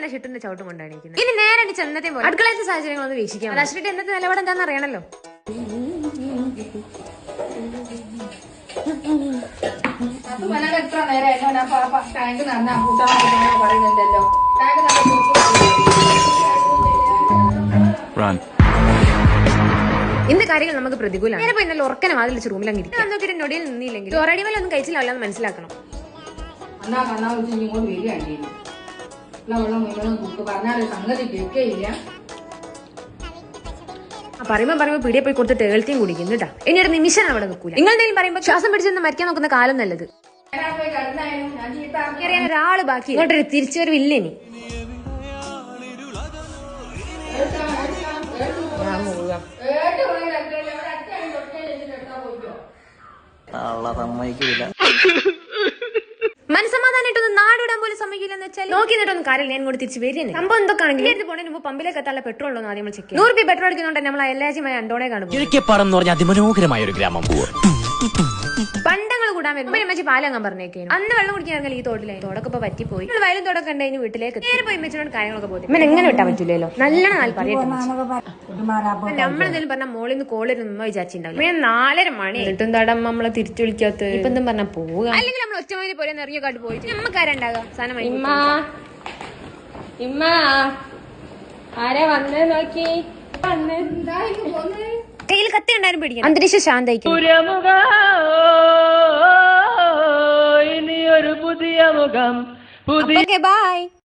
തന്നെ ഷിട്ടിന്റെ ചവിട്ടും കൊണ്ടാണ് ഇരിക്കുന്നത്. ഇനി നേരെ അടിച്ച് എന്നത്തെ പോലെ. അടുക്കളത്തെ സാഹചര്യങ്ങളൊന്ന് വീക്ഷിക്കാം അശ്വിന്റെ എന്നത്തെ നിലപാട് എന്താണെന്ന് അറിയണല്ലോ. ഇന്ന് മനക്ക് എത്ര നേരം എന്നോട് ആ പാപ്പ ടാങ്ക് നന്നാ കൂട്ടാൻ പറയുന്നുണ്ടല്ലോ. ടാങ്ക് നല്ല Run. എന്ത് കാര്യങ്ങൾ നമുക്ക് പ്രതികൂലമാണ്. നേരെ ഇന്നലെ നല്ല ഉറക്കനെ വാതിൽ വെച്ച് റൂമിൽ അങ്ങ് ഇരിക്കാം നോക്കിയിട്ട് നൊടിയിൽ നിന്നില്ലെങ്കിൽ ഒരടി വല്ല ഒന്നും കഴിച്ചില്ല മനസ്സിലാക്കണം. ഉള്ള മുഴുവനും തൂക്ക് പറഞ്ഞാൽ സംഗതി കേൾക്കേയില്ല. ആ പറയുമ്പോ പറയുമ്പോ പീടിയെ പോയി കൊടുത്തിട്ട് ഏൾത്തിയും കുടിക്കുന്നു കേട്ടാ. ഇനി ഒരു നിമിഷം അവിടെ നിൽക്കൂല. നിങ്ങൾ എന്തെങ്കിലും പറയുമ്പോ ശ്വാസം പിടിച്ചെന്ന് മരിക്കാൻ നോക്കുന്ന കാലം നല്ലത്. അറിയാൻ ഒരാൾ ബാക്കി. ഇങ്ങോട്ടൊരു തിരിച്ചുവരവില്ല ഇനി. ഏട്ട് പോയി വെച്ചാൽ നോക്കി നിന്നിട്ടൊന്നും ഞാൻ ഇങ്ങോട്ട് തിരിച്ച് വരുന്നത് സംഭവം എന്തൊക്കെ ആണെങ്കിലും എടുത്ത് പോണതിന് മുമ്പ് പമ്പിലേക്ക് എത്താനുള്ള പെട്രോൾ ഉണ്ടോ എന്ന് ആദ്യം നമ്മൾ ചെക്ക് നൂറ് രൂപ പെട്രോൾ അടിക്കുന്നുണ്ട്. നമ്മൾ എല്ലാജ്യമായ അണ്ടോണെ കാണും എന്ന് പറഞ്ഞ അതിമനോഹരമായ ഒരു ഗ്രാമം. പണ്ടങ്ങൾ കൂടാൻ വരും അമ്മച്ചി പാലങ്ങാൻ പറഞ്ഞേക്കും അന്ന് വെള്ളം കുടിക്കാൻ ഇറങ്ങി ഈ തോട്ടിലെ തോടൊക്കെ ഇപ്പൊ പറ്റിപ്പോയി നമ്മൾ വയലും തോടൊക്കെ ഉണ്ട് ഇനി വീട്ടിലേക്ക്? നേരെ പോയി അമ്മച്ചിനോട് കാര്യങ്ങളൊക്കെ പോയി പിന്നെ എങ്ങനെ വിട്ടാൻ പറ്റില്ലല്ലോ നല്ല നാല് പറയട്ടെ നമ്മളെന്തായാലും പറഞ്ഞ മോളിൽ നിന്ന് കോളിൽ നിന്ന് വിചാരിച്ചിട്ടുണ്ടാവില്ല. പിന്നെ നാലര മണി. എന്നിട്ടും തടം നമ്മളെ തിരിച്ചു വിളിക്കാത്ത ഇപ്പൊ എന്തും പറഞ്ഞ പോവുക. അല്ലെങ്കിൽ നമ്മൾ ഒറ്റമതി പോലെ ഇറങ്ങിയ കാട്ട് പോയിട്ട്. നമ്മക്കാരുണ്ടാകാം? സാധനം ഇമ്മ. ഇമ്മ. ആരാ വന്ന് നോക്കി? വന്ന്. കയ്യിൽ കത്തി ഉണ്ടായിരുന്നു പേടിക്കണം അന്തരീക്ഷം ശാന്തയിക്കും പുതിയ മുഖം ബൈ